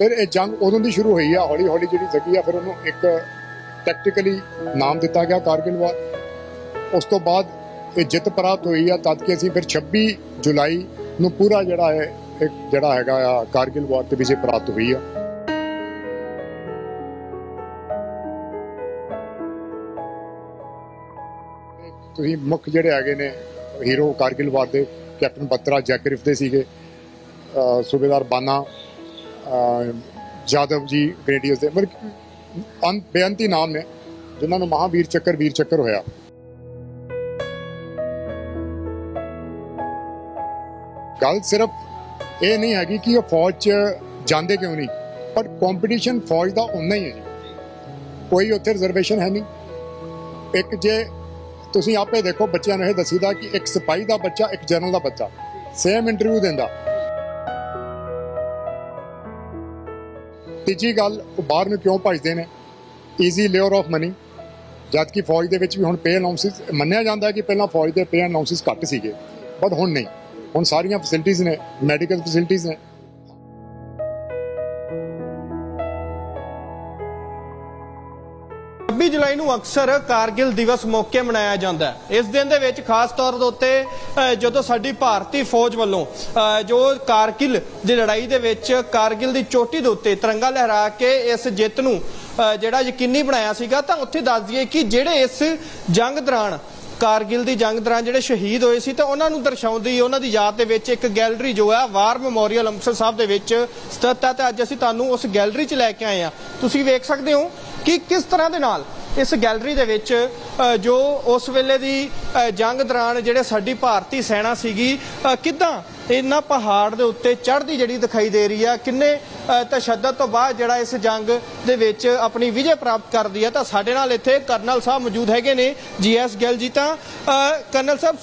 ਫਿਰ ਇਹ ਜੰਗ ਉਦੋਂ ਦੀ ਸ਼ੁਰੂ ਹੋਈ ਆ, ਹੌਲੀ ਹੌਲੀ ਜਿਹੜੀ ਜਗੀ ਆ, ਫਿਰ ਉਹਨੂੰ ਇੱਕ ਟੈਕਟੀਕਲੀ ਨਾਮ ਦਿੱਤਾ ਗਿਆ ਕਾਰਗਿਲ ਵਾਰ। ਉਸ ਤੋਂ ਬਾਅਦ ਇਹ ਜਿੱਤ ਪ੍ਰਾਪਤ ਹੋਈ ਆ, ਤਦ ਕਿ ਅਸੀਂ ਫਿਰ 26 ਜੁਲਾਈ ਨੂੰ ਪੂਰਾ ਜਿਹੜਾ ਹੈ ਇੱਕ ਜਿਹੜਾ ਹੈਗਾ ਆ ਕਾਰਗਿਲ ਵਾਰ ਤੇ ਵਿਜੇ ਪ੍ਰਾਪਤ ਹੋਈ ਆ। ਤੁਸੀਂ ਮੁੱਖ ਜਿਹੜੇ ਹੈਗੇ ਨੇ ਹੀਰੋ ਕਾਰਗਿਲ ਵਾਰ ਦੇ ਕੈਪਟਨ ਬੱਤਰਾ ਜੈਕਰਿਫ ਦੇ ਸੀਗੇ ਸੂਬੇਦਾਰ ਬਾਨਾ ਜਾਦਵ ਜੀ ਗ੍ਰੇਡੀਅਸ ਦੇ, ਮਤਲਬ ਕਿ ਬੇਅੰਤੀ ਨਾਮ ਨੇ, ਜਿਨ੍ਹਾਂ ਨੂੰ ਮਹਾਵੀਰ ਚੱਕਰ, ਵੀਰ ਚੱਕਰ ਹੋਇਆ। ਗੱਲ ਸਿਰਫ ਇਹ ਨਹੀਂ ਹੈਗੀ ਕਿ ਉਹ ਫੌਜ 'ਚ ਜਾਂਦੇ ਕਿਉਂ ਨਹੀਂ, ਪਰ ਕੰਪੀਟੀਸ਼ਨ ਫੌਜ ਦਾ ਉਨਾ ਹੀ ਹੈ ਜੀ। ਕੋਈ ਉੱਥੇ ਰਿਜ਼ਰਵੇਸ਼ਨ ਹੈ ਨਹੀਂ। ਇੱਕ ਜੇ ਤੁਸੀਂ ਆਪੇ ਦੇਖੋ, ਬੱਚਿਆਂ ਨੂੰ ਇਹ ਦੱਸੀਦਾ ਕਿ ਇੱਕ ਸਿਪਾਹੀ ਦਾ ਬੱਚਾ, ਇੱਕ ਜਨਰਲ ਦਾ ਬੱਚਾ। ਸੇਮ ਇੰਟਰਵਿਊ ਦਿੰਦਾ। ਤੀਜੀ ਗੱਲ, ਉਹ ਬਾਹਰ ਨੂੰ ਕਿਉਂ ਭੱਜਦੇ ਨੇ? ਈਜ਼ੀ ਲੇਅਰ ਆਫ ਮਨੀ ਜਦ ਕਿ ਫੌਜ ਦੇ ਵਿੱਚ ਵੀ ਹੁਣ ਪੇ ਅਨਾਉਂਸਿਸ ਮੰਨਿਆ ਜਾਂਦਾ ਕਿ ਪਹਿਲਾਂ ਫੌਜ ਦੇ ਪੇ ਅਨਾਉਂਸਿਸ ਘੱਟ ਸੀਗੇ ਬਟ ਹੁਣ ਨਹੀਂ। ਹੁਣ ਸਾਰੀਆਂ ਫੈਸਿਲਿਟੀਆਂ ਨੇ ਮੈਡੀਕਲ ਫੈਸਿਲਿਟੀਆਂ ਨੇ ਨੂੰ ਅਕਸਰ ਕਾਰਗਿਲ ਦਿਵਸ ਮੌਕੇ ਮਨਾਇਆ ਜਾਂਦਾ ਹੈ। ਇਸ ਦਿਨ ਦੇ ਵਿੱਚ ਖਾਸ ਤੌਰ ਦੇ ਉੱਤੇ ਜਦੋਂ ਸਾਡੀ ਭਾਰਤੀ ਫੌਜ ਵੱਲੋਂ ਜੋ ਕਾਰਗਿਲ ਦੀ ਲੜਾਈ ਦੇ ਵਿੱਚ ਕਾਰਗਿਲ ਦੀ ਚੋਟੀ ਦੇ ਉੱਤੇ ਤਿਰੰਗਾ ਲਹਿਰਾ ਕੇ ਇਸ ਜਿੱਤ ਨੂੰ ਜਿਹੜਾ ਯਕੀਨੀ ਬਣਾਇਆ ਸੀਗਾ, ਤਾਂ ਉੱਥੇ ਦੱਸ ਦਈਏ ਕਿ ਜਿਹੜੇ ਇਸ ਜੰਗ ਦੌਰਾਨ, ਕਾਰਗਿਲ ਦੀ ਜੰਗ ਦੌਰਾਨ ਜਿਹੜੇ ਸ਼ਹੀਦ ਹੋਏ ਸੀ, ਤਾਂ ਉਹਨਾਂ ਨੂੰ ਦਰਸਾਉਂਦੀ ਉਹਨਾਂ ਦੀ ਯਾਦ ਦੇ ਵਿੱਚ ਇੱਕ ਗੈਲਰੀ ਜੋ ਹੈ, ਵਾਰ ਮੈਮੋਰੀਅਲ ਅੰਮ੍ਰਿਤਸਰ ਸਾਹਿਬ ਦੇ ਵਿੱਚ ਸਥਿਤ ਹੈ, ਤੇ ਅੱਜ ਅਸੀਂ ਤੁਹਾਨੂੰ ਉਸ ਗੈਲਰੀ 'ਚ ਲੈ ਕੇ ਆਏ ਆ ਤੁਸੀਂ ਵੇਖ ਸਕਦੇ ਹੋ ਕਿ ਕਿਸ ਤਰ੍ਹਾਂ ਦੇ ਨਾਲ ਇਸ ਗੈਲਰੀ ਦੇ ਵਿੱਚ ਜੋ ਉਸ ਵੇਲੇ ਦੀ ਜੰਗ ਦੌਰਾਨ ਜਿਹੜੇ ਸਾਡੀ ਭਾਰਤੀ ਸੈਨਾ ਸੀਗੀ ਕਿੱਦਾਂ ਇਹਨਾਂ ਪਹਾੜ ਦੇ ਉੱਤੇ ਚੜ੍ਹਦੀ ਜਿਹੜੀ ਦਿਖਾਈ ਦੇ ਰਹੀ ਆ, ਕਿੰਨੇ ਤਸ਼ੱਦਦ ਤੋਂ ਬਾਅਦ ਜਿਹੜਾ ਇਸ ਜੰਗ ਦੇ ਵਿੱਚ ਆਪਣੀ ਵਿਜੇ ਪ੍ਰਾਪਤ ਕਰਦੀ ਹੈ ਤਾਂ ਸਾਡੇ ਨਾਲ ਇੱਥੇ ਕਰਨਲ ਸਾਹਿਬ ਮੌਜੂਦ ਹੈਗੇ ਨੇ ਜੀਐਸ ਗਿੱਲ ਜੀ ਤਾਂ ਕਰਨਲ ਸਾਹਿਬ,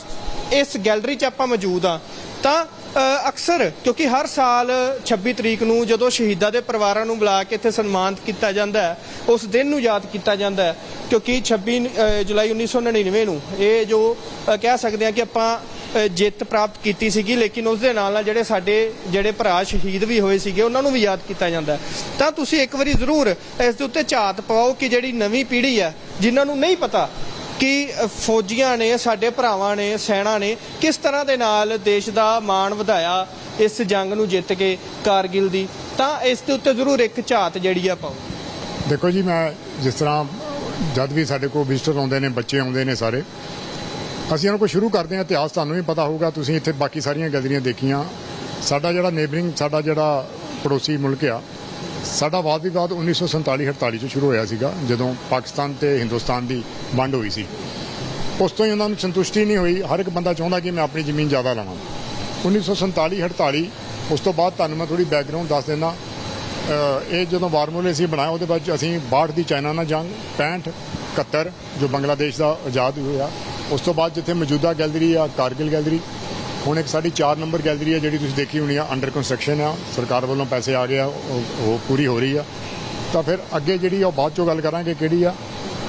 ਇਸ ਗੈਲਰੀ 'ਚ ਆਪਾਂ ਮੌਜੂਦ ਆ। ਤਾਂ ਅਕਸਰ ਕਿਉਂਕਿ ਹਰ ਸਾਲ 26 ਤਰੀਕ ਨੂੰ ਜਦੋਂ ਸ਼ਹੀਦਾਂ ਦੇ ਪਰਿਵਾਰਾਂ ਨੂੰ ਬੁਲਾ ਕੇ ਇੱਥੇ ਸਨਮਾਨਿਤ ਕੀਤਾ ਜਾਂਦਾ ਹੈ ਉਸ ਦਿਨ ਨੂੰ ਯਾਦ ਕੀਤਾ ਜਾਂਦਾ ਹੈ ਕਿਉਂਕਿ 26 ਅ, ਜੁਲਾਈ 1999 ਨੂੰ ਇਹ ਜੋ ਕਹਿ ਸਕਦੇ ਹਾਂ ਕਿ ਆਪਾਂ ਜਿੱਤ ਪ੍ਰਾਪਤ ਕੀਤੀ ਸੀਗੀ ਲੇਕਿਨ ਉਸ ਦੇ ਨਾਲ ਨਾਲ ਜਿਹੜੇ ਸਾਡੇ ਜਿਹੜੇ ਭਰਾ ਸ਼ਹੀਦ ਵੀ ਹੋਏ ਸੀਗੇ ਉਹਨਾਂ ਨੂੰ ਵੀ ਯਾਦ ਕੀਤਾ ਜਾਂਦਾ ਤਾਂ ਤੁਸੀਂ ਇੱਕ ਵਾਰੀ ਜ਼ਰੂਰ ਇਸ ਦੇ ਉੱਤੇ ਝਾਤ ਪਾਓ ਕਿ ਜਿਹੜੀ ਨਵੀਂ ਪੀੜ੍ਹੀ ਹੈ ਜਿਨ੍ਹਾਂ ਨੂੰ ਨਹੀਂ ਪਤਾ ਕਿ ਫੌਜੀਆਂ ਨੇ, ਸਾਡੇ ਭਰਾਵਾਂ ਨੇ, ਸੈਨਾ ਨੇ ਕਿਸ ਤਰ੍ਹਾਂ ਦੇ ਨਾਲ ਦੇਸ਼ ਦਾ ਮਾਣ ਵਧਾਇਆ ਇਸ ਜੰਗ ਨੂੰ ਜਿੱਤ ਕੇ ਕਾਰਗਿਲ ਦੀ? ਤਾਂ ਇਸ ਦੇ ਉੱਤੇ ਜ਼ਰੂਰ ਇੱਕ ਝਾਤ ਜਿਹੜੀ ਆ ਪਾਓ। ਦੇਖੋ ਜੀ, ਮੈਂ ਜਿਸ ਤਰ੍ਹਾਂ ਜਦ ਵੀ ਸਾਡੇ ਕੋਲ ਵਿਜ਼ਟਰ ਆਉਂਦੇ ਨੇ, ਬੱਚੇ ਆਉਂਦੇ ਨੇ ਸਾਰੇ, ਅਸੀਂ ਇਹਨਾਂ ਕੋਲ ਸ਼ੁਰੂ ਕਰਦੇ ਹਾਂ, ਇਤਿਹਾਸ ਤੁਹਾਨੂੰ ਵੀ ਪਤਾ ਹੋਊਗਾ, ਤੁਸੀਂ ਇੱਥੇ ਬਾਕੀ ਸਾਰੀਆਂ ਗੈਲਰੀਆਂ ਦੇਖੀਆਂ। ਸਾਡਾ ਜਿਹੜਾ ਨੇਬਰਿੰਗ ਸਾਡਾ ਜਿਹੜਾ ਪੜੋਸੀ ਮੁਲਕ ਆ ਸਾਡਾ ਵਾਦ ਵਿਵਾਦ 1947 48 ਚ ਸ਼ੁਰੂ ਹੋਇਆ ਸੀਗਾ, ਜਦੋਂ ਪਾਕਿਸਤਾਨ ਤੇ ਹਿੰਦੁਸਤਾਨ ਦੀ ਵੰਡ ਹੋਈ ਸੀ। ਉਸ ਤੋਂ ਹੀ ਉਹਨਾਂ ਨੂੰ ਸੰਤੁਸ਼ਟੀ ਨਹੀਂ ਹੋਈ। ਹਰ ਇੱਕ ਬੰਦਾ ਚਾਹੁੰਦਾ ਕਿ ਮੈਂ ਆਪਣੀ ਜ਼ਮੀਨ ਜ਼ਿਆਦਾ ਲਵਾਂ। 1947 48 ਉਸ ਤੋਂ ਬਾਅਦ ਤੁਹਾਨੂੰ ਮੈਂ ਥੋੜੀ ਬੈਕਗ੍ਰਾਉਂਡ ਦੱਸ ਦਿੰਦਾ। ਇਹ ਜਦੋਂ ਵਾਰਮੂਲੇ ਸੀ ਬਣਾਇਆ ਉਹਦੇ ਬਾਅਦ ਅਸੀਂ 62 ਦੀ ਚਾਈਨਾ ਨਾਲ ਜੰਗ 65 71 ਜੋ ਬੰਗਲਾਦੇਸ਼ ਦਾ ਆਜ਼ਾਦ ਹੋਇਆ। ਉਸ ਤੋਂ ਬਾਅਦ ਜਿੱਥੇ ਮੌਜੂਦਾ ਗੈਲਰੀ ਆ, ਕਾਰਗਿਲ ਗੈਲਰੀ ਹੁਣ ਇੱਕ ਸਾਡੀ 4 ਨੰਬਰ ਗੈਲਰੀ ਆ ਜਿਹੜੀ ਤੁਸੀਂ ਦੇਖੀ ਹੋਣੀ ਆ ਅੰਡਰ ਕੰਸਟਰਕਸ਼ਨ ਆ, ਸਰਕਾਰ ਵੱਲੋਂ ਪੈਸੇ ਆ ਗਏ ਆ, ਉਹ ਉਹ ਪੂਰੀ ਹੋ ਰਹੀ ਆ। ਤਾਂ ਫਿਰ ਅੱਗੇ ਜਿਹੜੀ ਆ, ਉਹ ਬਾਅਦ ਚੋਂ ਗੱਲ ਕਰਾਂਗੇ ਕਿਹੜੀ ਆ।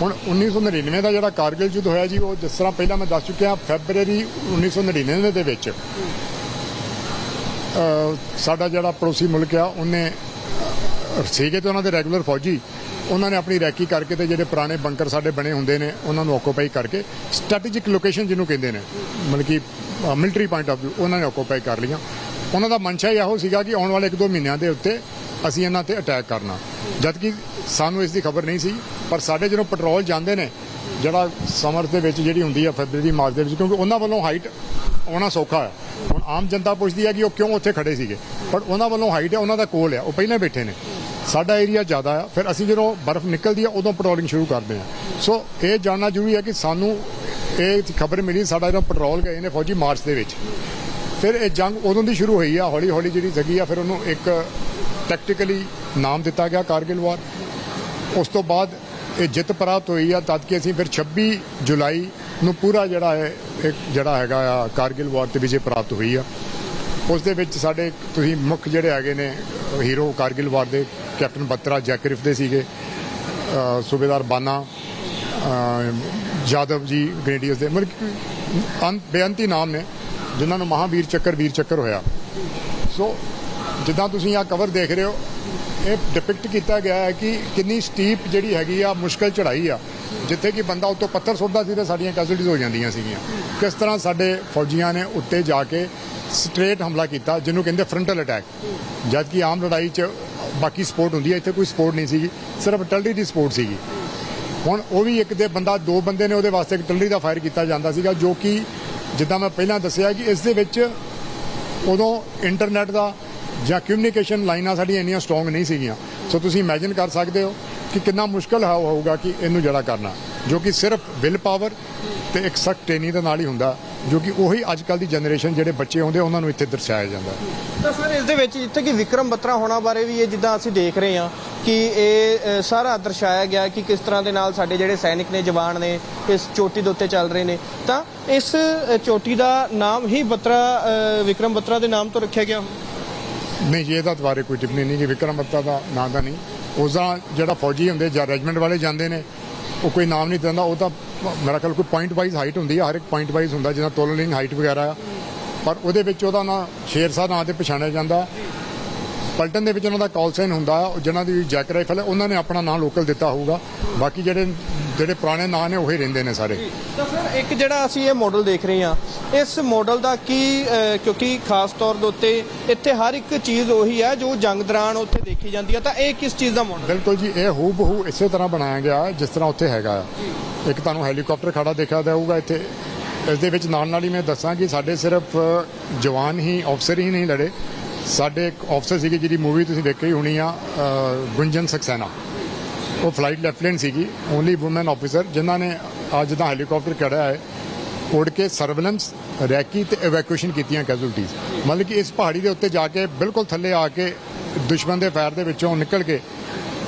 ਹੁਣ 1999 ਦਾ ਜਿਹੜਾ ਕਾਰਗਿਲ ਯੁੱਧ ਹੋਇਆ ਜੀ, ਉਹ ਜਿਸ ਤਰ੍ਹਾਂ ਪਹਿਲਾਂ ਮੈਂ ਦੱਸ ਚੁੱਕਿਆ ਫੈਬਰੂਅਰੀ 1999 ਦੇ ਵਿੱਚ ਸਾਡਾ ਜਿਹੜਾ ਪੜੋਸੀ ਮੁਲਕ ਆ, ਉਹਨੇ, ਸੀਗੇ ਤੇ ਉਹਨਾਂ ਦੇ ਰੈਗੂਲਰ ਫੌਜੀ ਉਹਨਾਂ ਨੇ ਆਪਣੀ ਰੈਕੀ ਕਰਕੇ ਤੇ ਜਿਹੜੇ ਪੁਰਾਣੇ ਬੰਕਰ ਸਾਡੇ ਬਣੇ ਹੁੰਦੇ ਨੇ, ਉਹਨਾਂ ਨੂੰ ਆਕੂਪਾਈ ਕਰਕੇ ਸਟ੍ਰੈਟੇਜਿਕ ਲੋਕੇਸ਼ਨ ਜਿਹਨੂੰ ਕਹਿੰਦੇ ਨੇ, ਮਤਲਬ ਕਿ ਮਿਲਟਰੀ ਪੁਆਇੰਟ ਆਫ View, ਉਹਨਾਂ ਨੇ ਆਕੂਪਾਈ ਕਰ ਲਈਆਂ। ਉਹਨਾਂ ਦਾ ਮਨਸ਼ਾ ਇਹੋ ਸੀਗਾ ਕਿ ਆਉਣ ਵਾਲੇ 1-2 ਮਹੀਨਿਆਂ ਦੇ ਉੱਤੇ ਅਸੀਂ ਇਹਨਾਂ ਤੇ ਅਟੈਕ ਕਰਨਾ। ਜਦਕਿ ਸਾਨੂੰ ਇਸ ਦੀ ਖਬਰ ਨਹੀਂ ਸੀ, ਪਰ ਸਾਡੇ ਜਦੋਂ ਪੈਟਰੋਲ ਜਾਂਦੇ ਨੇ, ਜਿਹੜਾ ਸਮਰ ਦੇ ਵਿੱਚ ਜਿਹੜੀ ਹੁੰਦੀ ਆ ਫੈਬਰੂਅਰੀ ਮਾਰਚ ਦੇ ਵਿੱਚ, ਕਿਉਂਕਿ ਉਹਨਾਂ ਵੱਲੋਂ ਹਾਈਟ ਆਉਣਾ ਸੌਖਾ ਹੈ। ਹੁਣ ਆਮ ਜਨਤਾ ਪੁੱਛਦੀ ਹੈ ਕਿ ਉਹ ਕਿਉਂ ਉੱਥੇ ਖੜੇ ਸੀਗੇ? ਪਰ ਉਹਨਾਂ ਵੱਲੋਂ ਹਾਈਟ ਹੈ, ਉਹਨਾਂ ਦਾ ਕੋਲ ਹੈ, ਉਹ ਪਹਿਲਾਂ ਬੈਠੇ ਨੇ। ਸਾਡਾ ਏਰੀਆ ਜ਼ਿਆਦਾ ਆ। ਫਿਰ ਅਸੀਂ ਜਦੋਂ ਬਰਫ਼ ਨਿਕਲਦੀ ਆ, ਉਦੋਂ ਪੈਟਰੋਲਿੰਗ ਸ਼ੁਰੂ ਕਰਦੇ ਆ। ਸੋ ਇਹ ਜਾਣਨਾ ਜ਼ਰੂਰੀ ਹੈ ਕਿ ਸਾਨੂੰ ਇਹ ਖਬਰ ਮਿਲੀ, ਸਾਡਾ ਜਦੋਂ ਪੈਟਰੋਲ ਗਏ ਨੇ ਫੌਜੀ ਮਾਰਚ ਦੇ ਵਿੱਚ। ਫਿਰ ਇਹ ਜੰਗ ਉਦੋਂ ਦੀ ਸ਼ੁਰੂ ਹੋਈ ਆ ਹੌਲੀ ਹੌਲੀ ਜਿਹੜੀ ਜਗੀ ਆ, ਫਿਰ ਉਹਨੂੰ ਇੱਕ ਟੈਕਟੀਕਲੀ ਨਾਮ ਦਿੱਤਾ ਗਿਆ ਕਾਰਗਿਲ ਵਾਰ। ਉਸ ਤੋਂ ਬਾਅਦ ਇਹ ਜਿੱਤ ਪ੍ਰਾਪਤ ਹੋਈ ਆ, ਤਦ ਕਿ ਅਸੀਂ ਫਿਰ 26 ਜੁਲਾਈ ਨੂੰ ਪੂਰਾ ਜਿਹੜਾ ਹੈ ਇੱਕ ਜਿਹੜਾ ਹੈਗਾ ਆ, ਕਾਰਗਿਲ ਵਾਰ ਤੇ ਵਿਜੇ ਪ੍ਰਾਪਤ ਹੋਈ ਆ। ਉਸ ਦੇ ਵਿੱਚ ਸਾਡੇ ਤੁਸੀਂ ਮੁੱਖ ਜਿਹੜੇ ਹੈਗੇ ਨੇ ਹੀਰੋ ਕਾਰਗਿਲ ਵਾਰ ਦੇ ਕੈਪਟਨ ਬੱਤਰਾ ਜੈਕਰਿਫ ਦੇ ਸੀਗੇ ਸੂਬੇਦਾਰ ਬਾਨਾ ਅਹ ਜਾਦਵ ਜੀ ਗ੍ਰੇਡੀਅਸ ਦੇ, ਮਤਲਬ ਕਿ ਬੇਅੰਤੀ ਨਾਮ ਨੇ, ਜਿਨ੍ਹਾਂ ਨੂੰ ਮਹਾਵੀਰ ਚੱਕਰ, ਵੀਰ ਚੱਕਰ ਹੋਇਆ। ਸੋ, ਜਿੱਦਾਂ ਤੁਸੀਂ ਆ ਕਵਰ ਦੇਖ ਰਹੇ ਹੋ, ਇਹ ਡਿਪਿਕਟ ਕੀਤਾ ਗਿਆ ਹੈ ਕਿ ਕਿੰਨੀ ਸਟੀਪ ਜਿਹੜੀ ਹੈਗੀ ਆ, ਮੁਸ਼ਕਲ ਚੜ੍ਹਾਈ ਆ, ਜਿੱਥੇ ਕਿ ਬੰਦਾ ਉੱਤੋਂ ਪੱਥਰ ਸੁੱਟਦਾ ਸੀ ਤੇ ਸਾਡੀਆਂ ਕੈਜੂਲਟੀਜ਼ ਹੋ ਜਾਂਦੀਆਂ ਸੀਗੀਆਂ। ਕਿਸ ਤਰ੍ਹਾਂ ਸਾਡੇ ਫੌਜੀਆਂ ਨੇ ਉੱਤੇ ਜਾ ਕੇ ਸਟ੍ਰੇਟ ਹਮਲਾ ਕੀਤਾ, ਜਿਹਨੂੰ ਕਹਿੰਦੇ ਫਰੰਟਲ ਅਟੈਕ ਜਦ ਕਿ ਆਮ ਲੜਾਈ 'ਚ ਬਾਕੀ ਸਪੋਰਟ ਹੁੰਦੀ ਹੈ ਇੱਥੇ ਕੋਈ ਸਪੋਰਟ ਨਹੀਂ ਸੀਗੀ, ਸਿਰਫ ਟਲਰੀ ਦੀ ਸਪੋਰਟ ਸੀਗੀ। ਹੁਣ ਉਹ ਵੀ ਇੱਕ ਦੇ ਬੰਦਾ, ਦੋ ਬੰਦੇ ਨੇ ਉਹਦੇ ਵਾਸਤੇ ਇੱਕ ਟਲਰੀ ਦਾ ਫਾਇਰ ਕੀਤਾ ਜਾਂਦਾ ਸੀਗਾ, ਜੋ ਕਿ ਜਿੱਦਾਂ ਮੈਂ ਪਹਿਲਾਂ ਦੱਸਿਆ ਕਿ ਇਸ ਦੇ ਵਿੱਚ ਉਦੋਂ ਇੰਟਰਨੈਟ ਦਾ ਜਾਂ ਕਮਿਊਨੀਕੇਸ਼ਨ ਲਾਈਨਾਂ ਸਾਡੀਆਂ ਇੰਨੀਆਂ ਸਟਰੋਂਗ ਨਹੀਂ ਸੀਗੀਆਂ। ਸੋ ਤੁਸੀਂ ਇਮੇਜਿਨ ਕਰ ਸਕਦੇ ਹੋ ਕਿ ਕਿੰਨਾ ਮੁਸ਼ਕਲ ਹੋਊਗਾ ਕਿ ਇਹਨੂੰ ਜਿਹੜਾ ਕਰਨਾ, ਜੋ ਕਿ ਸਿਰਫ ਵਿਲ ਪਾਵਰ ਤੇ ਇੱਕ ਸਖਤ ਟ੍ਰੇਨਿੰਗ ਦੇ ਨਾਲ ਹੀ ਹੁੰਦਾ। ਜੋ ਕਿ ਉਹੀ ਅੱਜ ਕੱਲ ਦੀ ਜਨਰੇਸ਼ਨ ਜਿਹੜੇ ਬੱਚੇ ਆਉਂਦੇ ਉਹਨਾਂ ਨੂੰ ਇੱਥੇ ਦਰਸਾਇਆ ਜਾਂਦਾ। ਤਾਂ ਸਰ ਇਸ ਦੇ ਵਿੱਚ ਜਿੱਥੇ ਕਿ ਵਿਕਰਮ ਬੱਤਰਾ ਹੋਣਾ ਬਾਰੇ ਵੀ ਇਹ ਜਿੱਦਾਂ ਅਸੀਂ ਦੇਖ ਰਹੇ ਹਾਂ ਕਿ ਇਹ ਸਾਰਾ ਦਰਸਾਇਆ ਗਿਆ ਕਿ ਕਿਸ ਤਰ੍ਹਾਂ ਦੇ ਨਾਲ ਸਾਡੇ ਜਿਹੜੇ ਸੈਨਿਕ ਨੇ ਜਵਾਨ ਨੇ ਇਸ ਚੋਟੀ ਦੇ ਉੱਤੇ ਚੱਲ ਰਹੇ ਨੇ। ਤਾਂ ਇਸ ਚੋਟੀ ਦਾ ਨਾਮ ਹੀ ਬੱਤਰਾ ਵਿਕਰਮ ਬੱਤਰਾ ਦੇ ਨਾਮ ਤੋਂ ਰੱਖਿਆ ਗਿਆ? ਨਹੀਂ ਜੀ ਇਹਦਾ ਦੁਬਾਰੇ ਕੋਈ ਟਿੱਪਣੀ ਨਹੀਂ ਕਿ ਵਿਕਰਮ ਬੱਤਾ ਦਾ ਨਾਂ ਦਾ ਨਹੀਂ। ਉਸਦਾ ਜਿਹੜਾ ਫੌਜੀ ਹੁੰਦੇ ਜਾਂ ਰੈਜੀਮੈਂਟ ਵਾਲੇ ਜਾਂਦੇ ਨੇ ਉਹ ਕੋਈ ਨਾਮ ਨਹੀਂ ਦਿੰਦਾ ਉਹ ਤਾਂ ਮੇਰਾ ਖਿਆਲ ਕੋਈ ਪੁਆਇੰਟ ਵਾਈਜ਼ ਹਾਈਟ ਹੁੰਦੀ ਆ, ਹਰ ਇੱਕ ਪੁਆਇੰਟ ਵਾਈਜ਼ ਹੁੰਦਾ ਜਿਵੇਂ ਤੋਲਲਿੰਗ ਹਾਈਟ ਵਗੈਰਾ ਆ। ਪਰ ਉਹਦੇ ਵਿੱਚ ਉਹਦਾ ਨਾਂ ਸ਼ੇਰ ਸ਼ੇਰਸ਼ਾਹ ਨਾਂ ਤੇ ਪਛਾਣਿਆ ਜਾਂਦਾ। ਪਲਟਨ ਦੇ ਵਿੱਚ ਉਹਨਾਂ ਦਾ ਕਾਲ ਸਾਈਨ ਹੁੰਦਾ ਜਿਨ੍ਹਾਂ ਦੀ ਜੈਕ ਰਾਈਫਲ ਹੈ ਉਹਨਾਂ ਨੇ ਆਪਣਾ ਨਾਂ ਲੋਕਲ ਦਿੱਤਾ ਹੋਊਗਾ। ਬਾਕੀ ਜਿਹੜੇ ਜਿਹੜੇ ਪੁਰਾਣੇ ਨਾਂ ਨੇ ਉਹੀ ਰਹਿੰਦੇ ਨੇ ਸਾਰੇ। ਤਾਂ ਸਰ ਇੱਕ ਜਿਹੜਾ ਅਸੀਂ ਇਹ ਮਾਡਲ ਦੇਖ ਰਹੇ ਹਾਂ ਇਸ ਮਾਡਲ ਦਾ ਕੀ ਕਿਉਂਕਿ ਖਾਸ ਤੌਰ ਦੇ ਉੱਤੇ ਇੱਥੇ ਹਰ ਇੱਕ ਚੀਜ਼ ਉਹੀ ਹੈ ਜੋ ਜੰਗ ਦੌਰਾਨ ਉੱਥੇ ਦੇਖੀ ਜਾਂਦੀ ਹੈ ਤਾਂ ਇਹ ਕਿਸ ਚੀਜ਼ ਦਾ ਮਾਡਲ ਬਿਲਕੁਲ ਜੀ ਇਹ ਹੂ ਬਹੂ ਇਸੇ ਤਰ੍ਹਾਂ ਬਣਾਇਆ ਗਿਆ ਜਿਸ ਤਰ੍ਹਾਂ ਉੱਥੇ ਹੈਗਾ ਆ। ਇੱਕ ਤੁਹਾਨੂੰ ਹੈਲੀਕਾਪਟਰ ਖੜਾ ਦੇਖਿਆ ਜਾਊਗਾ ਇੱਥੇ। ਇਸ ਦੇ ਵਿੱਚ ਨਾਲ ਨਾਲ ਹੀ ਮੈਂ ਦੱਸਾਂ ਕਿ ਸਾਡੇ ਸਿਰਫ ਜਵਾਨ ਹੀ ਅਫਸਰ ਹੀ ਨਹੀਂ ਲੜੇ। ਸਾਡੇ ਇੱਕ ਅਫਸਰ ਸੀਗੀ ਜਿਹਦੀ ਮੂਵੀ ਤੁਸੀਂ ਦੇਖੀ ਹੋਣੀ ਆ ਗੁੰਜਨ ਸਕਸੈਨਾ। ਉਹ ਫਲਾਈਟ ਲੈਫਟੀਨੈਂਟ ਸੀਗੀ ਓਨਲੀ ਔਮਨ ਆਫੀਸਰ ਜਿਨ੍ਹਾਂ ਨੇ ਅੱਜ ਦਾ ਹੈਲੀਕਾਪਟਰ ਖੜਾ ਹੈ। ਉੜ ਕੇ ਸਰਵੇਲੈਂਸ ਰੈਕੀ ਤੇ ਇਵੈਕੂਏਸ਼ਨ ਕੀਤੀਆਂ ਕੈਜੂਲਟੀਜ਼ ਮਤਲਬ ਕਿ ਇਸ ਪਹਾੜੀ ਦੇ ਉੱਤੇ ਜਾ ਕੇ ਬਿਲਕੁਲ ਥੱਲੇ ਆ ਕੇ ਦੁਸ਼ਮਣ ਦੇ ਫਾਇਰ ਦੇ ਵਿੱਚੋਂ ਨਿਕਲ ਕੇ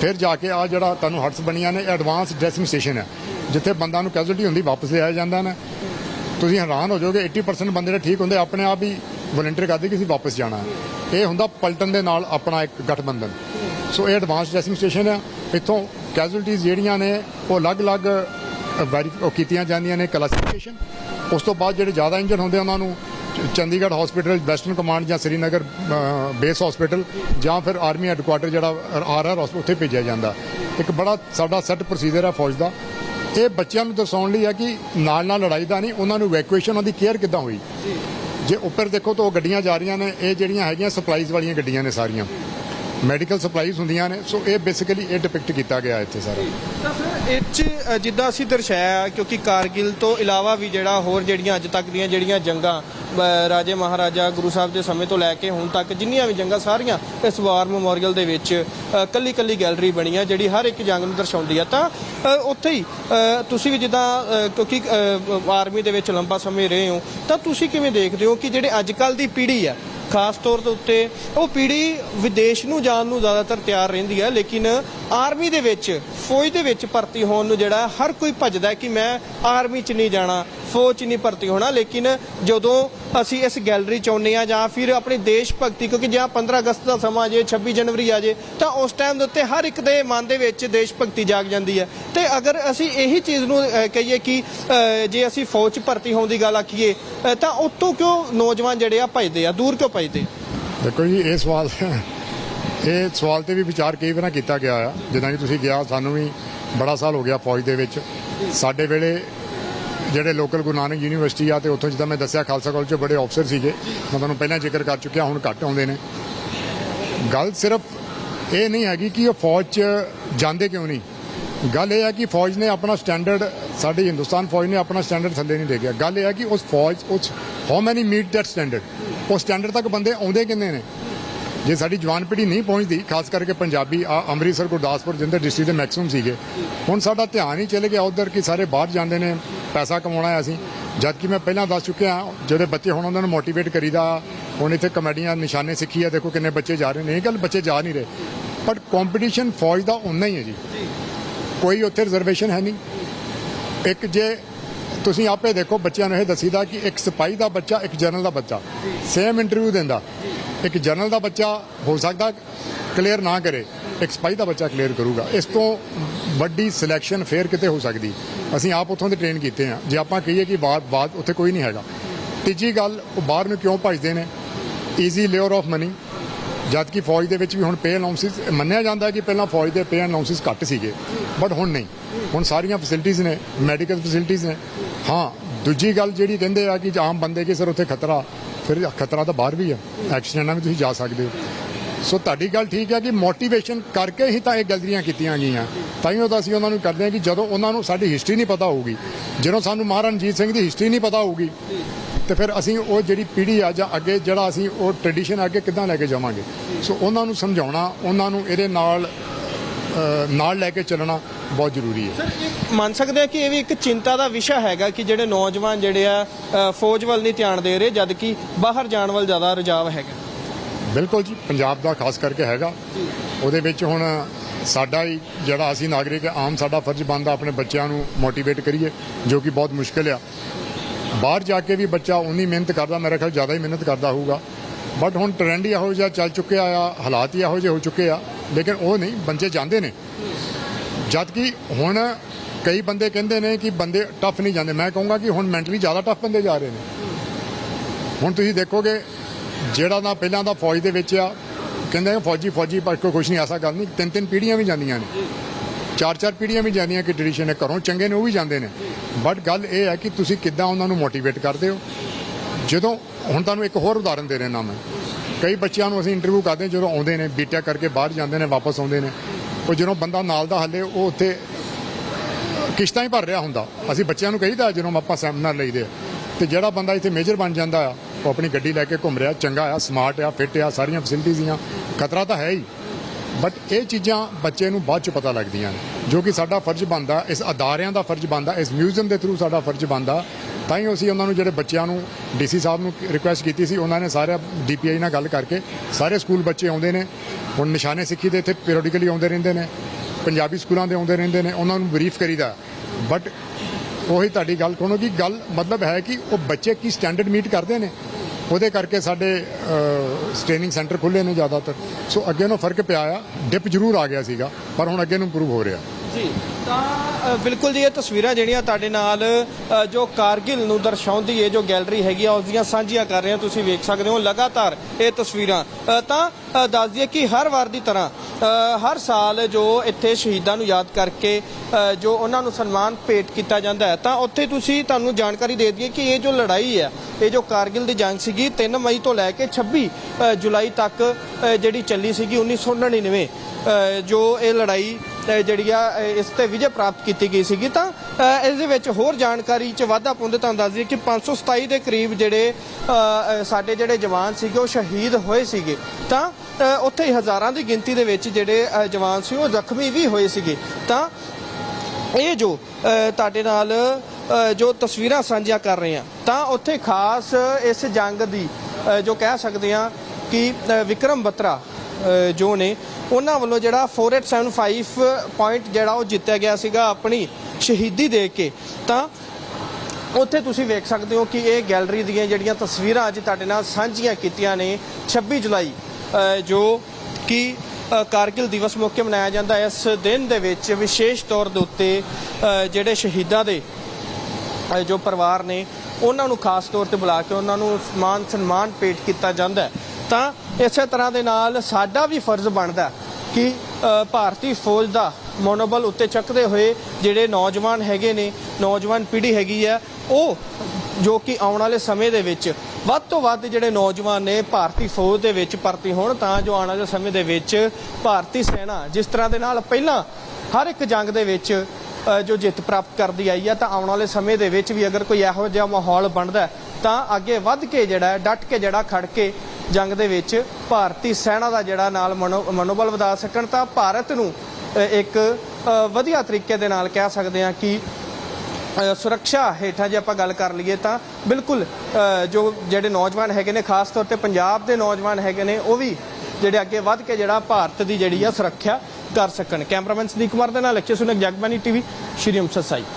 ਫਿਰ ਜਾ ਕੇ ਆ ਜਿਹੜਾ ਤੁਹਾਨੂੰ ਹਟਸ ਬਣੀਆਂ ਨੇ ਐਡਵਾਂਸ ਡਰੈਸਿੰਗ ਸਟੇਸ਼ਨ ਹੈ, ਜਿੱਥੇ ਬੰਦਾ ਨੂੰ ਕੈਜੂਲਟੀ ਹੁੰਦੀ ਵਾਪਸ ਲਿਆਇਆ ਜਾਂਦਾ ਨਾ। ਤੁਸੀਂ ਹੈਰਾਨ ਹੋ ਜਾਓਗੇ 80% ਬੰਦੇ ਜਿਹੜੇ ਠੀਕ ਹੁੰਦੇ, ਆਪਣੇ ਆਪ ਹੀ ਵਲੰਟੀਅਰ ਕਰਦੇ ਕਿ ਅਸੀਂ ਵਾਪਸ ਜਾਣਾ ਹੈ। ਇਹ ਹੁੰਦਾ ਪਲਟਨ ਦੇ ਨਾਲ ਆਪਣਾ ਇੱਕ ਗਠਬੰਧਨ। ਸੋ ਇਹ ਐਡਵਾਂਸ ਡਰੈਸਿੰਗ ਸਟੇਸ਼ਨ ਹੈ। ਇੱਥੋਂ ਕੈਜੂਲਟੀਜ਼ ਜਿਹੜੀਆਂ ਨੇ, ਉਹ ਅਲੱਗ-ਅਲੱਗ ਵੈਰੀਫਾਈ ਕੀਤੀਆਂ ਜਾਂਦੀਆਂ ਨੇ ਕਲਾਸੀਫਿਕੇਸ਼ਨ ਉਸ ਤੋਂ ਬਾਅਦ ਜਿਹੜੇ ਜ਼ਿਆਦਾ ਇੰਜਨ ਹੁੰਦੇ ਉਹਨਾਂ ਨੂੰ ਚੰਡੀਗੜ੍ਹ ਹਸਪੀਟਲ ਵੈਸਟਰਨ ਕਮਾਂਡ ਜਾਂ ਸ੍ਰੀਨਗਰ ਬੇਸ ਹਸਪੀਟਲ ਜਾਂ ਫਿਰ ਆਰਮੀ ਹੈੱਡਕੁਆਟਰ ਜਿਹੜਾ ਆਰ ਆਰ ਉੱਥੇ ਭੇਜਿਆ ਜਾਂਦਾ। ਇੱਕ ਬੜਾ ਸਾਡਾ ਸੈੱਟ ਪ੍ਰੋਸੀਜਰ ਹੈ ਫੌਜ ਦਾ। ਇਹ ਬੱਚਿਆਂ ਨੂੰ ਦਰਸਾਉਣ ਲਈ ਹੈ ਕਿ ਨਾਲ ਨਾਲ ਲੜਾਈ ਦਾ ਨਹੀਂ, ਉਹਨਾਂ ਨੂੰ ਵੈਕੂਏਸ਼ਨ ਉਹਨਾਂ ਦੀ ਕੇਅਰ ਕਿੱਦਾਂ ਹੋਈ? ਜੇ ਉੱਪਰ ਦੇਖੋ ਤਾਂ ਉਹ ਗੱਡੀਆਂ ਜਾ ਰਹੀਆਂ ਨੇ, ਇਹ ਜਿਹੜੀਆਂ ਹੈਗੀਆਂ ਸਪਲਾਈਜ਼ ਵਾਲੀਆਂ ਗੱਡੀਆਂ ਨੇ ਸਾਰੀਆਂ। ਮੈਡੀਕਲ ਸਪਲਾਈਜ਼ ਹੁੰਦੀਆਂ ਨੇ ਸੋ ਇਹ ਬੇਸਿਕਲੀ ਇਹ ਡਿਪਿਕਟ ਕੀਤਾ ਗਿਆ ਇੱਥੇ ਸਾਰਾ। ਤਾਂ ਫਿਰ ਇਹ 'ਚ ਅ, ਜਿੱਦਾਂ ਅਸੀਂ ਦਰਸਾਇਆ ਕਿਉਂਕਿ ਕਾਰਗਿਲ ਤੋਂ ਇਲਾਵਾ ਵੀ ਜਿਹੜਾ ਹੋਰ ਜਿਹੜੀਆਂ ਅੱਜ ਤੱਕ ਦੀਆਂ ਜਿਹੜੀਆਂ ਜੰਗਾਂ ਬ- ਰਾਜੇ ਮਹਾਰਾਜਾ ਗੁਰੂ ਸਾਹਿਬ ਦੇ ਸਮੇਂ ਤੋਂ ਲੈ ਕੇ ਹੁਣ ਤੱਕ ਜਿੰਨੀਆਂ ਵੀ ਜੰਗਾਂ ਸਾਰੀਆਂ ਇਸ ਵਾਰ ਮੈਮੋਰੀਅਲ ਦੇ ਵਿੱਚ ਕੱਲੀ ਕੱਲੀ ਗੈਲਰੀ ਬਣੀ ਆ ਜਿਹੜੀ ਹਰ ਇੱਕ ਜੰਗ ਨੂੰ ਦਰਸਾਉਂਦੀ ਆ ਤਾਂ ਅ, ਉੱਥੇ ਹੀ ਅ, ਤੁਸੀਂ ਵੀ ਜਿੱਦਾਂ ਅ, ਕਿਉਂਕਿ ਆਰਮੀ ਦੇ ਵਿੱਚ ਲੰਬਾ ਸਮੇਂ ਰਹੇ ਹੋ ਤਾਂ ਤੁਸੀਂ ਕਿਵੇਂ ਦੇਖਦੇ ਹੋ ਕਿ ਜਿਹੜੇ ਅੱਜ ਕੱਲ ਦੀ ਪੀੜ੍ਹੀ ਆ ਖਾਸ ਤੌਰ ਦੇ ਉੱਤੇ ਉਹ ਪੀੜ੍ਹੀ ਵਿਦੇਸ਼ ਨੂੰ ਜਾਣ ਨੂੰ ਜ਼ਿਆਦਾਤਰ ਤਿਆਰ ਰਹਿੰਦੀ ਹੈ, ਲੇਕਿਨ ਆਰਮੀ ਦੇ ਵਿੱਚ, ਫੌਜ ਦੇ ਵਿੱਚ ਭਰਤੀ ਹੋਣ ਨੂੰ ਜਿਹੜਾ ਹਰ ਕੋਈ ਭੱਜਦਾ ਕਿ ਮੈਂ ਆਰਮੀ 'ਚ ਨਹੀਂ ਜਾਣਾ, ਫੌਜ 'ਚ ਨਹੀਂ ਭਰਤੀ ਹੋਣਾ, ਲੇਕਿਨ ਜਦੋਂ ਅਸੀਂ ਇਸ ਗੈਲਰੀ 'ਚ ਆਉਂਦੇ ਆ ਜਾਂ ਫਿਰ ਆਪਣੀ ਦੇਸ਼ ਭਗਤੀ, ਕਿਉਂਕਿ ਜਾਂ 15 ਅਗਸਤ ਦਾ ਸਮਾਂ ਆ ਜੇ 26 ਜਨਵਰੀ ਆ ਜੇ, ਤਾਂ ਉਸ ਟਾਈਮ ਦੇ ਉੱਤੇ ਹਰ ਇੱਕ ਦੇ ਮਨ ਦੇ ਵਿੱਚ ਦੇਸ਼ ਭਗਤੀ ਜਾਗ ਜਾਂਦੀ ਹੈ। ਤੇ ਅਗਰ ਅਸੀਂ ਇਹੀ ਚੀਜ਼ ਨੂੰ ਕਹੀਏ ਕਿ ਜੇ ਅਸੀਂ ਫੌਜ 'ਚ ਭਰਤੀ ਹੋਣ ਦੀ ਗੱਲ ਆਖੀਏ ਤਾਂ ਉੱਥੋਂ ਕਿਉਂ ਨੌਜਵਾਨ ਜਿਹੜੇ ਆ ਭੱਜਦੇ ਆ, ਦੂਰ ਕਿਉਂ ਭੱਜਦੇ? ਦੇਖੋ ਜੀ, ਇਹ ਸਵਾਲ ਇਹ ਸਵਾਲ ਤੇ ਵੀ ਵਿਚਾਰ ਕਈ ਵਾਰ ਕੀਤਾ ਗਿਆ ਆ। ਜਿੱਦਾਂ ਕਿ ਤੁਸੀਂ ਗਿਆ ਸਾਨੂੰ ਵੀ ਬੜਾ ਸਾਲ ਹੋ ਗਿਆ ਫੌਜ ਦੇ ਵਿੱਚ। ਸਾਡੇ ਵੇਲੇ ਜਿਹੜੇ ਲੋਕਲ ਗੁਰੂ ਨਾਨਕ ਯੂਨੀਵਰਸਿਟੀ ਆ ਤੇ ਉੱਥੋਂ ਜਿੱਦਾਂ ਮੈਂ ਦੱਸਿਆ, ਖਾਲਸਾ ਕਾਲਜ 'ਚ ਬੜੇ ਅਫਸਰ ਸੀਗੇ। ਮੈਂ ਤੁਹਾਨੂੰ ਪਹਿਲਾਂ ਜ਼ਿਕਰ ਕਰ ਚੁੱਕਿਆ, ਹੁਣ ਘੱਟ ਆਉਂਦੇ ਨੇ। ਗੱਲ ਸਿਰਫ ਇਹ ਨਹੀਂ ਹੈਗੀ ਕਿ ਉਹ ਫੌਜ 'ਚ ਜਾਂਦੇ ਕਿਉਂ ਨਹੀਂ। ਗੱਲ ਇਹ ਹੈ ਕਿ ਫੌਜ ਨੇ ਆਪਣਾ ਸਟੈਂਡਰਡ ਸਾਡੀ ਹਿੰਦੁਸਤਾਨ ਫੌਜ ਨੇ ਆਪਣਾ ਸਟੈਂਡਰਡ ਥੱਲੇ ਨਹੀਂ ਦੇਖਿਆ। ਗੱਲ ਇਹ ਹੈ ਕਿ ਉਸ ਫੌਜ, ਉਸ how many meet that standard ਉਸ ਸਟੈਂਡਰਡ ਤੱਕ ਬੰਦੇ ਆਉਂਦੇ ਕਿੰਨੇ ਨੇ? ਜੇ ਸਾਡੀ ਜਵਾਨ ਪੀੜ੍ਹੀ ਨਹੀਂ ਪਹੁੰਚਦੀ, ਖਾਸ ਕਰਕੇ ਪੰਜਾਬੀ, ਆ ਅੰਮ੍ਰਿਤਸਰ, ਗੁਰਦਾਸਪੁਰ ਜਿੰਦੇ ਡਿਸਟ੍ਰਿਕਟ ਦੇ ਮੈਕਸਿਮਮ ਸੀਗੇ, ਹੁਣ ਸਾਡਾ ਧਿਆਨ ਹੀ ਚਲੇ ਗਿਆ ਉਧਰ ਕਿ ਸਾਰੇ ਬਾਹਰ ਜਾਂਦੇ ਨੇ, ਪੈਸਾ ਕਮਾਉਣਾ ਹੈ ਅਸੀਂ ਜਦ ਕਿ ਮੈਂ ਪਹਿਲਾਂ ਦੱਸ ਚੁੱਕਿਆ, ਜਿਹੜੇ ਬੱਚੇ ਹੁਣ ਉਹਨਾਂ ਨੂੰ ਮੋਟੀਵੇਟ ਕਰੀਦਾ, ਹੁਣ ਇੱਥੇ ਕਮੇਡੀਆਂ, ਨਿਸ਼ਾਨੇ ਸਿੱਖੀ ਆ, ਦੇਖੋ ਕਿੰਨੇ ਬੱਚੇ ਜਾ ਰਹੇ ਨੇ। ਇਹ ਗੱਲ ਬੱਚੇ ਜਾ ਨਹੀਂ ਰਹੇ। ਪਰ ਕੰਪੀਟੀਸ਼ਨ ਫੌਜ ਦਾ ਉਨਾ ਹੀ ਹੈ ਜੀ। ਕੋਈ ਉੱਥੇ ਰਿਜ਼ਰਵੇਸ਼ਨ ਹੈ ਨਹੀਂ। ਇੱਕ ਜੇ ਤੁਸੀਂ ਆਪੇ ਦੇਖੋ, ਬੱਚਿਆਂ ਨੂੰ ਇਹ ਦੱਸੀਦਾ ਕਿ ਇੱਕ ਸਿਪਾਹੀ ਦਾ ਬੱਚਾ, ਇੱਕ ਜਨਰਲ ਦਾ ਬੱਚਾ। ਸੇਮ ਇੰਟਰਵਿਊ ਦਿੰਦਾ। ਇੱਕ ਜਨਰਲ ਦਾ ਬੱਚਾ ਹੋ ਸਕਦਾ ਕਲੀਅਰ ਨਾ ਕਰੇ, ਇੱਕ ਸਪਾਈ ਦਾ ਬੱਚਾ ਕਲੀਅਰ ਕਰੂਗਾ। ਇਸ ਤੋਂ ਵੱਡੀ ਸਿਲੈਕਸ਼ਨ ਫੇਰ ਕਿਤੇ ਹੋ ਸਕਦੀ। ਅਸੀਂ ਆਪ ਉੱਥੋਂ ਦੇ ਟ੍ਰੇਨ ਕੀਤੇ ਆ। ਜੇ ਆਪਾਂ ਕਹੀਏ ਕਿ ਬਾਅਦ ਬਾਅਦ ਉੱਥੇ ਕੋਈ ਨਹੀਂ ਹੈਗਾ। ਤੀਜੀ ਗੱਲ, ਉਹ ਬਾਹਰ ਨੂੰ ਕਿਉਂ ਭਜਦੇ ਨੇ? ਈਜ਼ੀ ਲੇਅਰ ਆਫ ਮਨੀ ਜਦ ਕਿ ਫੌਜ ਦੇ ਵਿੱਚ ਵੀ ਹੁਣ ਪੇ ਅਨਾਉਂਸਿਸ ਮੰਨਿਆ ਜਾਂਦਾ ਕਿ ਪਹਿਲਾਂ ਫੌਜ ਦੇ ਪੇ ਅਨਾਉਂਸਿਸ ਘੱਟ ਸੀਗੇ ਬਟ ਹੁਣ ਨਹੀਂ। ਹੁਣ ਸਾਰੀਆਂ ਫੈਸਿਲਿਟੀਆਂ ਨੇ ਮੈਡੀਕਲ ਫੈਸਿਲਿਟੀਆਂ ਨੇ। ਹਾਂ, ਦੂਜੀ ਗੱਲ ਜਿਹੜੀ ਕਹਿੰਦੇ ਆ ਕਿ ਆਮ ਬੰਦੇ ਕੇ ਸਰ ਉੱਥੇ ਖਤਰਾ ਫਿਰ ਖਤਰਾ ਤਾਂ ਬਾਹਰ ਵੀ ਆ। ਐਕਸੀਡੈਂਟ ਨਾਲ ਵੀ ਤੁਸੀਂ ਜਾ ਸਕਦੇ ਹੋ। ਸੋ ਤੁਹਾਡੀ ਗੱਲ ਠੀਕ ਹੈ ਕਿ ਮੋਟੀਵੇਸ਼ਨ ਕਰਕੇ ਹੀ ਤਾਂ ਇਹ ਗਲਤੀਆਂ ਕੀਤੀਆਂ ਗਈਆਂ। ਤਾਂ ਹੀ ਉਹ ਤਾਂ ਅਸੀਂ ਉਹਨਾਂ ਨੂੰ ਕਰਦੇ ਹਾਂ ਕਿ ਜਦੋਂ ਉਹਨਾਂ ਨੂੰ ਸਾਡੀ ਹਿਸਟਰੀ ਨਹੀਂ ਪਤਾ ਹੋਊਗੀ, ਜਦੋਂ ਸਾਨੂੰ ਮਹਾਰਾਜਾ ਰਣਜੀਤ ਸਿੰਘ ਦੀ ਹਿਸਟਰੀ ਨਹੀਂ ਪਤਾ ਹੋਊਗੀ, ਤੇ ਫਿਰ ਅਸੀਂ ਉਹ ਜਿਹੜੀ ਪੀੜ੍ਹੀ ਆ ਜਾਂ ਅੱਗੇ ਜਿਹੜਾ ਅਸੀਂ ਉਹ ਟ੍ਰੈਡੀਸ਼ਨ ਅੱਗੇ ਕਿੱਦਾਂ ਲੈ ਕੇ ਜਾਵਾਂਗੇ। ਸੋ ਉਹਨਾਂ ਨੂੰ ਸਮਝਾਉਣਾ, ਉਹਨਾਂ ਨੂੰ ਇਹਦੇ ਨਾਲ ਨਾਲ ਲੈ ਕੇ ਚੱਲਣਾ ਬਹੁਤ ਜ਼ਰੂਰੀ ਹੈ। ਮੰਨ ਸਕਦੇ ਆ ਕਿ ਇਹ ਵੀ ਇੱਕ ਚਿੰਤਾ ਦਾ ਵਿਸ਼ਾ ਹੈਗਾ ਕਿ ਜਿਹੜੇ ਨੌਜਵਾਨ ਜਿਹੜੇ ਆ ਅ, ਫੌਜ ਵੱਲ ਨਹੀਂ ਧਿਆਨ ਦੇ ਰਹੇ ਜਦ ਕਿ ਬਾਹਰ ਜਾਣ ਵੱਲ ਜ਼ਿਆਦਾ ਰੁਝਾਵ ਹੈਗਾ। ਬਿਲਕੁਲ ਜੀ ਪੰਜਾਬ ਦਾ ਖਾਸ ਕਰਕੇ ਹੈਗਾ। ਉਹਦੇ ਵਿੱਚ ਹੁਣ ਸਾਡਾ ਹੀ ਜਿਹੜਾ ਅਸੀਂ ਨਾਗਰਿਕ ਆਮ ਸਾਡਾ ਫਰਜ਼ ਬਣਦਾ ਆਪਣੇ ਬੱਚਿਆਂ ਨੂੰ ਮੋਟੀਵੇਟ ਕਰੀਏ ਜੋ ਕਿ ਬਹੁਤ ਮੁਸ਼ਕਿਲ ਆ। ਬਾਹਰ ਜਾ ਕੇ ਵੀ ਬੱਚਾ ਉਨੀ ਮਿਹਨਤ ਕਰਦਾ ਮੇਰੇ ਖਿਆਲ ਜ਼ਿਆਦਾ ਹੀ ਮਿਹਨਤ ਕਰਦਾ ਹੋਊਗਾ। ਬਟ ਹੁਣ ਟ੍ਰੈਂਡ ਹੀ ਇਹੋ ਜਿਹਾ ਚੱਲ ਚੁੱਕਿਆ ਆ ਹਾਲਾਤ ਹੀ ਇਹੋ ਜਿਹੇ ਹੋ ਚੁੱਕੇ ਆ। ਲੇਕਿਨ ਉਹ ਨਹੀਂ ਬੱਚੇ ਜਾਂਦੇ ਨੇ। ਜਦ ਕਿ ਹੁਣ ਕਈ ਬੰਦੇ ਕਹਿੰਦੇ ਨੇ ਕਿ ਬੰਦੇ ਟਫ ਨਹੀਂ ਜਾਂਦੇ। ਮੈਂ ਕਹੂੰਗਾ ਕਿ ਹੁਣ ਮੈਂਟਲੀ ਜ਼ਿਆਦਾ ਟਫ ਬੰਦੇ ਜਾ ਰਹੇ ਨੇ। ਹੁਣ ਤੁਸੀਂ ਦੇਖੋਗੇ, ਜਿਹੜਾ ਨਾ ਪਹਿਲਾਂ ਦਾ ਫੌਜ ਦੇ ਵਿੱਚ ਆ, ਕਹਿੰਦੇ ਆ, ਫੌਜੀ ਫੌਜੀ, ਪਰ ਕੋਈ ਕੁਛ ਨਹੀਂ, ਐਸਾ ਗੱਲ ਨਹੀਂ। ਤਿੰਨ ਤਿੰਨ ਪੀੜ੍ਹੀਆਂ ਵੀ ਜਾਂਦੀਆਂ ਨੇ। ਚਾਰ ਚਾਰ ਪੀੜ੍ਹੀਆਂ ਵੀ ਜਾਂਦੀਆਂ ਕਿ ਟ੍ਰੈਡੀਸ਼ਨ ਹੈ ਘਰੋਂ ਚੰਗੇ ਨੇ, ਉਹ ਵੀ ਜਾਂਦੇ ਨੇ। ਬਟ ਗੱਲ ਇਹ ਹੈ ਕਿ ਤੁਸੀਂ ਕਿੱਦਾਂ ਉਹਨਾਂ ਨੂੰ ਮੋਟੀਵੇਟ ਕਰਦੇ ਹੋ? ਜਦੋਂ, ਹੁਣ ਤੁਹਾਨੂੰ ਇੱਕ ਹੋਰ ਉਦਾਹਰਨ ਦੇ ਰਿਹਾ ਮੈਂ ਕਈ ਬੱਚਿਆਂ ਨੂੰ ਅਸੀਂ ਇੰਟਰਵਿਊ ਕਰਦੇ ਜਦੋਂ ਆਉਂਦੇ ਨੇ ਬੀਟੈਕ ਕਰਕੇ ਬਾਹਰ ਜਾਂਦੇ ਨੇ, ਵਾਪਸ ਆਉਂਦੇ ਨੇ। ਉਹ ਜਦੋਂ ਬੰਦਾ ਨਾਲ ਦਾ ਹੱਲੇ ਉਹ ਉੱਥੇ ਕਿਸ਼ਤਾਂ ਹੀ ਭਰ ਰਿਹਾ ਹੁੰਦਾ। ਅਸੀਂ ਬੱਚਿਆਂ ਨੂੰ ਕਹੀਦਾ ਜਦੋਂ ਆਪਾਂ ਸੈਮੀਨਾਰ ਲਈਦੇ ਆ। ਤੇ ਜਿਹੜਾ ਬੰਦਾ ਇੱਥੇ ਮੇਜਰ ਬਣ ਜਾਂਦਾ ਆ, ਉਹ ਆਪਣੀ ਗੱਡੀ ਲੈ ਕੇ ਘੁੰਮ ਰਿਹਾ, ਚੰਗਾ ਆ ਸਮਾਰਟ ਆ ਫਿੱਟ ਆ, ਸਾਰੀਆਂ ਫੈਸਿਲਿਟੀਆਂ ਖਤਰਾ ਤਾਂ ਹੈ ਹੀ। ਬਟ ਇਹ ਚੀਜ਼ਾਂ ਬੱਚੇ ਨੂੰ ਬਾਅਦ ਚ ਪਤਾ ਲੱਗਦੀਆਂ ਨੇ। ਜੋ ਕਿ ਸਾਡਾ ਫਰਜ਼ ਬਣਦਾ, ਇਸ ਅਦਾਰਿਆਂ ਦਾ ਫਰਜ਼ ਬਣਦਾ, ਇਸ ਮਿਊਜ਼ੀਅਮ ਦੇ ਥਰੂ ਸਾਡਾ ਫਰਜ਼ ਬਣਦਾ ਤਾਂ ਹੀ ਅਸੀਂ ਉਹਨਾਂ ਨੂੰ ਜਿਹੜੇ ਬੱਚਿਆਂ ਨੂੰ ਡੀਸੀ ਸਾਹਿਬ ਨੂੰ ਰਿਕੁਐਸਟ ਕੀਤੀ ਸੀ, ਉਹਨਾਂ ਨੇ ਸਾਰੇ ਡੀਪੀਆਈ ਨਾਲ ਗੱਲ ਕਰਕੇ ਸਾਰੇ ਸਕੂਲ ਬੱਚੇ ਆਉਂਦੇ ਨੇ, ਹੁਣ ਨਿਸ਼ਾਨੇ ਸਿੱਖੀ ਦੇ ਇੱਥੇ ਪੀਰੀਓਡਿਕਲੀ ਆਉਂਦੇ ਰਹਿੰਦੇ ਨੇ, ਪੰਜਾਬੀ ਸਕੂਲਾਂ ਦੇ ਆਉਂਦੇ ਰਹਿੰਦੇ ਨੇ, ਉਹਨਾਂ ਨੂੰ ਬਰੀਫ ਕਰੀਦਾ। ਬਟ ਉਹੀ ਤੁਹਾਡੀ ਗੱਲ ਕੋਣੋ ਕਿ ਗੱਲ ਮਤਲਬ ਹੈ ਕਿ ਉਹ ਬੱਚੇ ਕੀ ਸਟੈਂਡਰਡ ਮੀਟ ਕਰਦੇ ਨੇ? ਉਹਦੇ ਕਰਕੇ ਸਾਡੇ ਸਟ੍ਰੇਨਿੰਗ ਸੈਂਟਰ ਖੁੱਲੇ ਨੇ ਜ਼ਿਆਦਾਤਰ। ਸੋ ਅੱਗੇ ਨੂੰ ਫ਼ਰਕ ਪਿਆ ਆ ਡਿਪ ਜ਼ਰੂਰ ਆ ਗਿਆ ਸੀਗਾ, ਪਰ ਹੁਣ ਅੱਗੇ ਨੂੰ ਇੰਪਰੂਵ ਹੋ ਰਿਹਾ। ਜੀ। ਤਾਂ ਬਿਲਕੁਲ ਜੀ ਇਹ ਤਸਵੀਰਾਂ ਜਿਹੜੀਆਂ ਤੁਹਾਡੇ ਨਾਲ ਜੋ ਕਾਰਗਿਲ ਨੂੰ ਦਰਸਾਉਂਦੀ ਹੈ ਜੋ ਗੈਲਰੀ ਹੈਗੀ ਆ ਉਸ ਦੀਆਂ ਸਾਂਝੀਆਂ ਕਰ ਰਹੇ ਹਾਂ ਤੁਸੀਂ ਵੇਖ ਸਕਦੇ ਹੋ ਲਗਾਤਾਰ ਇਹ ਤਸਵੀਰਾਂ। ਤਾਂ ਅ, ਦੱਸ ਦਈਏ ਕਿ ਹਰ ਵਾਰ ਦੀ ਤਰ੍ਹਾਂ ਹਰ ਸਾਲ ਜੋ ਇੱਥੇ ਸ਼ਹੀਦਾਂ ਨੂੰ ਯਾਦ ਕਰਕੇ ਜੋ ਉਹਨਾਂ ਨੂੰ ਸਨਮਾਨ ਭੇਟ ਕੀਤਾ ਜਾਂਦਾ ਹੈ ਤਾਂ ਉੱਥੇ ਤੁਸੀਂ ਤੁਹਾਨੂੰ ਜਾਣਕਾਰੀ ਦੇ ਦਈਏ ਕਿ ਇਹ ਜੋ ਲੜਾਈ ਹੈ ਇਹ ਜੋ ਕਾਰਗਿਲ ਦੀ ਜੰਗ ਸੀਗੀ 3 ਮਈ ਤੋਂ ਲੈ ਕੇ 26 ਜੁਲਾਈ ਤੱਕ ਜਿਹੜੀ ਚੱਲੀ ਸੀਗੀ 1999 ਅ, ਜੋ ਇਹ ਲੜਾਈ ਜਿਹੜੀ ਆ ਇਸ ਤੇ ਵਿਜੇ ਪ੍ਰਾਪਤ ਕੀਤੀ ਗਈ ਸੀਗੀ ਤਾਂ ਅ, ਇਸ ਦੇ ਵਿੱਚ ਹੋਰ ਜਾਣਕਾਰੀ ਚ ਵਾਧਾ ਪਾਉਂਦੇ ਤੁਹਾਨੂੰ ਦੱਸ ਦਈਏ ਕਿ 527 ਦੇ ਕਰੀਬ ਜਿਹੜੇ ਸਾਡੇ ਜਿਹੜੇ ਜਵਾਨ ਸੀਗੇ ਉਹ ਸ਼ਹੀਦ ਹੋਏ ਸੀਗੇ। ਤਾਂ ਉੱਥੇ ਹੀ ਹਜ਼ਾਰਾਂ ਦੀ ਗਿਣਤੀ ਦੇ ਵਿੱਚ ਜਿਹੜੇ ਜਵਾਨ ਸੀ ਉਹ ਜ਼ਖਮੀ ਵੀ ਹੋਏ ਸੀਗੇ। ਤਾਂ ਇਹ ਜੋ ਤੁਹਾਡੇ ਨਾਲ ਜੋ ਤਸਵੀਰਾਂ ਸਾਂਝੀਆਂ ਕਰ ਰਹੇ ਹਾਂ ਤਾਂ ਉੱਥੇ ਖਾਸ ਇਸ ਜੰਗ ਦੀ ਜੋ ਕਹਿ ਸਕਦੇ ਹਾਂ ਕਿ ਵਿਕਰਮ ਬਤਰਾ ਜੋ ਨੇ, ਉਹਨਾਂ ਵੱਲੋਂ ਜਿਹੜਾ 4875 ਪੁਆਇੰਟ ਜਿਹੜਾ ਉਹ ਜਿੱਤਿਆ ਗਿਆ ਸੀਗਾ ਆਪਣੀ ਸ਼ਹੀਦੀ ਦੇ ਕੇ ਤਾਂ ਉੱਥੇ ਤੁਸੀਂ ਵੇਖ ਸਕਦੇ ਹੋ ਕਿ ਇਹ ਗੈਲਰੀ ਦੀਆਂ ਜਿਹੜੀਆਂ ਤਸਵੀਰਾਂ ਅੱਜ ਤੁਹਾਡੇ ਨਾਲ ਸਾਂਝੀਆਂ ਕੀਤੀਆਂ ਨੇ 26 ਜੁਲਾਈ ਜੋ ਕਿ ਕਾਰਗਿਲ ਦਿਵਸ ਮੌਕੇ ਮਨਾਇਆ ਜਾਂਦਾ ਇਸ ਦਿਨ ਦੇ ਵਿੱਚ ਵਿਸ਼ੇਸ਼ ਤੌਰ ਦੇ ਉੱਤੇ ਜਿਹੜੇ ਸ਼ਹੀਦਾਂ ਦੇ ਜੋ ਪਰਿਵਾਰ ਨੇ, ਉਹਨਾਂ ਨੂੰ ਖਾਸ ਤੌਰ ਤੇ ਬੁਲਾ ਕੇ ਉਹਨਾਂ ਨੂੰ ਸਨਮਾਨ ਸਨਮਾਨ ਭੇਟ ਕੀਤਾ ਜਾਂਦਾ ਹੈ। ਤਾਂ ਇਸੇ ਤਰ੍ਹਾਂ ਦੇ ਨਾਲ ਸਾਡਾ ਵੀ ਫਰਜ਼ ਬਣਦਾ ਕਿ ਭਾਰਤੀ ਫੌਜ ਦਾ ਮਨੋਬਲ ਉੱਤੇ ਚੱਕਦੇ ਹੋਏ ਜਿਹੜੇ ਨੌਜਵਾਨ ਹੈਗੇ ਨੇ ਨੌਜਵਾਨ ਪੀੜ੍ਹੀ ਹੈਗੀ ਹੈ ਉਹ ਜੋ ਕਿ ਆਉਣ ਵਾਲੇ ਸਮੇਂ ਦੇ ਵਿੱਚ ਵੱਧ ਤੋਂ ਵੱਧ ਜਿਹੜੇ ਨੌਜਵਾਨ ਨੇ ਭਾਰਤੀ ਫੌਜ ਦੇ ਵਿੱਚ ਭਰਤੀ ਹੋਣ ਤਾਂ ਜੋ ਆਉਣ ਵਾਲੇ ਸਮੇਂ ਦੇ ਵਿੱਚ ਭਾਰਤੀ ਸੈਨਾ ਜਿਸ ਤਰ੍ਹਾਂ ਦੇ ਨਾਲ ਪਹਿਲਾਂ ਹਰ ਇੱਕ ਜੰਗ ਦੇ ਵਿੱਚ ਜੋ ਜਿੱਤ ਪ੍ਰਾਪਤ ਕਰਦੀ ਆਈ ਹੈ ਤਾਂ ਆਉਣ ਵਾਲੇ ਸਮੇਂ ਦੇ ਵਿੱਚ ਵੀ ਅਗਰ ਕੋਈ ਇਹੋ ਜਿਹਾ ਮਾਹੌਲ ਬਣਦਾ ਤਾਂ ਅੱਗੇ ਵੱਧ ਕੇ ਜਿਹੜਾ ਹੈ, ਡਟ ਕੇ ਜਿਹੜਾ ਖੜ ਕੇ ਜੰਗ ਦੇ ਵਿੱਚ ਭਾਰਤੀ ਸੈਨਾ ਦਾ ਜਿਹੜਾ ਨਾਲ ਮਨੋਬਲ ਵਧਾ ਸਕਣ ਤਾਂ ਭਾਰਤ ਨੂੰ ਇੱਕ ਵਧੀਆ ਤਰੀਕੇ ਦੇ ਨਾਲ ਕਹਿ ਸਕਦੇ ਹਾਂ ਕਿ ਸੁਰੱਖਿਆ ਹੇਠਾਂ ਜੇ ਆਪਾਂ ਗੱਲ ਕਰ ਲਈਏ ਤਾਂ ਬਿਲਕੁਲ ਜੋ ਜਿਹੜੇ ਨੌਜਵਾਨ ਹੈਗੇ ਨੇ, ਖਾਸ ਤੌਰ ਤੇ ਪੰਜਾਬ ਦੇ ਨੌਜਵਾਨ ਹੈਗੇ ਨੇ, ਉਹ ਵੀ ਜਿਹੜੇ ਅੱਗੇ ਵੱਧ ਕੇ ਜਿਹੜਾ ਭਾਰਤ ਦੀ ਜਿਹੜੀ ਆ ਸੁਰੱਖਿਆ ਕਰ ਸਕਣ। ਕੈਮਰਾਮੈਨ ਸਦੀਕ ਕੁਮਾਰ ਦੇ ਨਾਲ ਲਖੇ ਸੁਨਕ ਜਗਬਾਨੀ ਟੀਵੀ, ਸ਼੍ਰੀ ਅੰਮ੍ਰਿਤਸਰ ਸਾਹਿਬ।